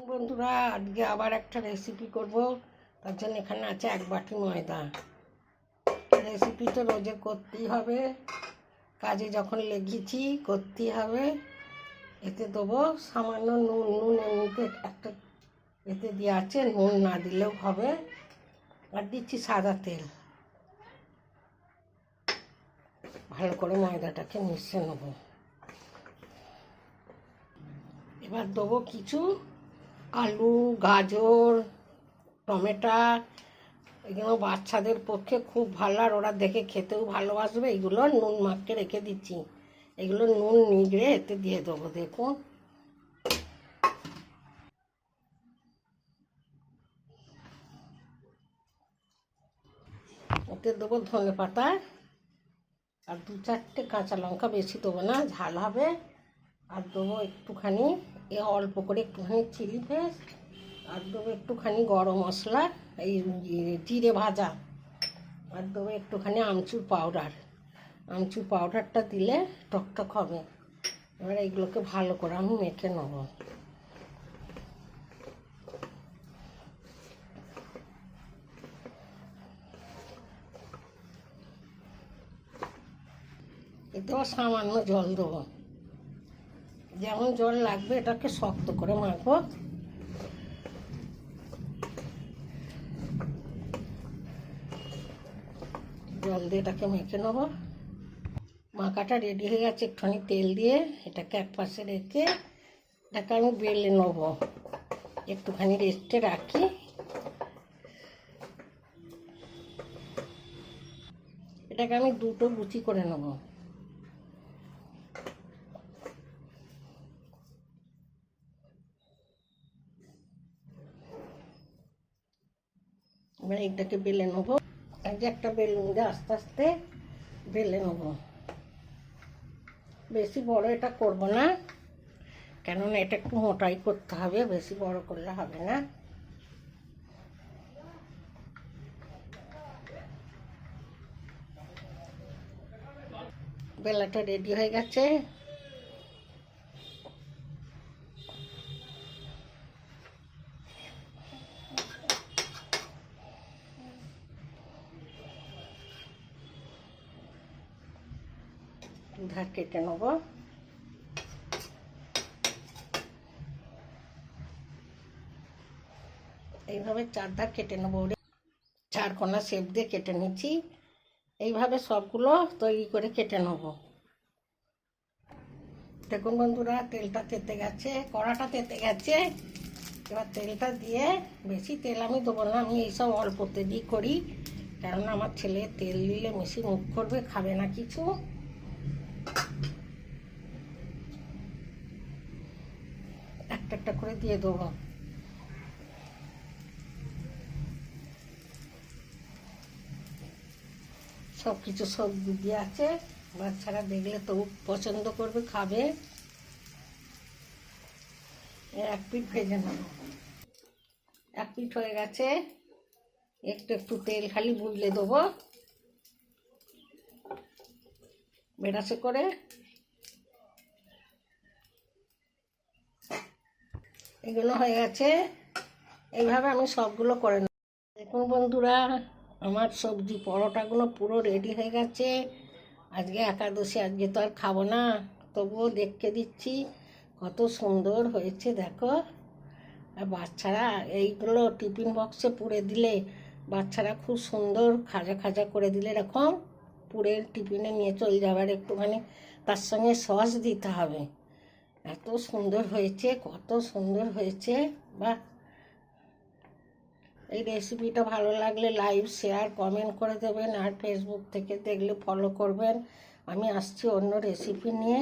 বন্ধুরা, আজকে আবার একটা রেসিপি করব। তার জন্য এখানে আছে এক বাটি ময়দা। রেসিপি তো রোজে করতেই হবে। কাজে যখন লেগেছি, করতেই হবে। এতে দেবো সামান্য নুন। নুন এমনিতে একটা এতে দিয়ে আছে, নুন না দিলেও হবে। আর দিচ্ছি সাদা তেল। ভালো করে ময়দাটাকে মিশিয়ে নেব। এবার দেবো কিছু আলু, গাজর, টমেটো, এগুলো বাচ্চাদের পক্ষে খুব ভালো, আর ওরা দেখে খেতেও ভালোবাসবে। এগুলো নুন মাখকে রেখে দিচ্ছি। এগুলো নুন নিগড়ে এতে দিয়ে দেবো, দেখুন। এতে দেবো ধনে পাতা, আর দু চারটে কাঁচা লঙ্কা বেশি দেবো না, ঝাল হবে। আর দেবো একটুখানি এ অল্প করে একটুখানি চিলি পেস্ট আর একটুখানি গরম মশলা, এই জিরে ভাজা আর একটুখানি আমচুর পাউডার আমচুর পাউডারটা দিলে টকটক হবে। এবার এইগুলোকে ভালো করে আমি মেখে নেব। এতেও সামান্য জল দেবো। যেমন জল লাগবে এটাকে শক্ত করে মাখবো জল দিয়ে এটাকে মেখে নেব। মাখাটা রেডি হয়ে গেছে, একটুখানি তেল দিয়ে এটাকে এক পাশে রেখে এটাকে আমি বেলে নেব। একটুখানি রেস্টে রাখি। এটাকে আমি দুটো লুচি করে নেব। এবার এটাকে বেলে নেব। এই যে একটা বেলুন দিয়ে আস্তে আস্তে বেলে নেব। বেশি বড় এটা করব না, কেননা এটা একটু মোটাই করতে হবে, বেশি বড় করলে হবে না। বেলাটা রেডি হয়ে গেছে। ধার কেটে নেব এইভাবে চার ধার কেটে নেব। চার কোনা শেপ দিয়ে কেটে নিচ্ছি। এইভাবে সবগুলো তৈরি করে কেটে নেব। দেখুন বন্ধুরা, তেলটা তেতে গেছে, কড়াটা তেতে গেছে। এবার তেলটা দিয়ে বেশি তেল আমি দেবো না, আমি এইসব অল্প তেলই করি। কেননা আমার ছেলে তেল দিলে বেশি মুখ করবে, খাবে না কিছু। একটা করে দিয়ে দেবো। সব কিছু সবজি দিয়ে আছে। বাচ্চারা দেখলে তো পছন্দ করবে, খাবে। এক পিঠ ভেজে নেব এক পিঠ হয়ে গেছে। একটু একটু তেল খালি বুঝলে দেবো। বেড়াসে করে। এগুলো হয়ে গেছে। এইভাবে আমি সবগুলো করে নেব। দেখুন বন্ধুরা, আমার সবজি পরোটাগুলো পুরো রেডি হয়ে গেছে। আজকে একাদশী, আজকে তো আর খাব না। তবুও দেখতে দিচ্ছি কত সুন্দর হয়েছে, দেখো। আর বাচ্চারা এইগুলো টিফিন বক্সে পুড়ে দিলে, বাচ্চারা খুব সুন্দর খাজা খাজা করে দিলে, এরকম পুড়ে টিফিনে নিয়ে চলে যাবে। আর একটুখানি তার সঙ্গে সস দিতে হবে। এত সুন্দর হয়েছে, কত সুন্দর হয়েছে বা এই রেসিপিটা ভালো লাগলে লাইভ শেয়ার কমেন্ট করে দেবেন আর ফেসবুক থেকে দেখলে ফলো করবেন। আমি আসছি অন্য রেসিপি নিয়ে।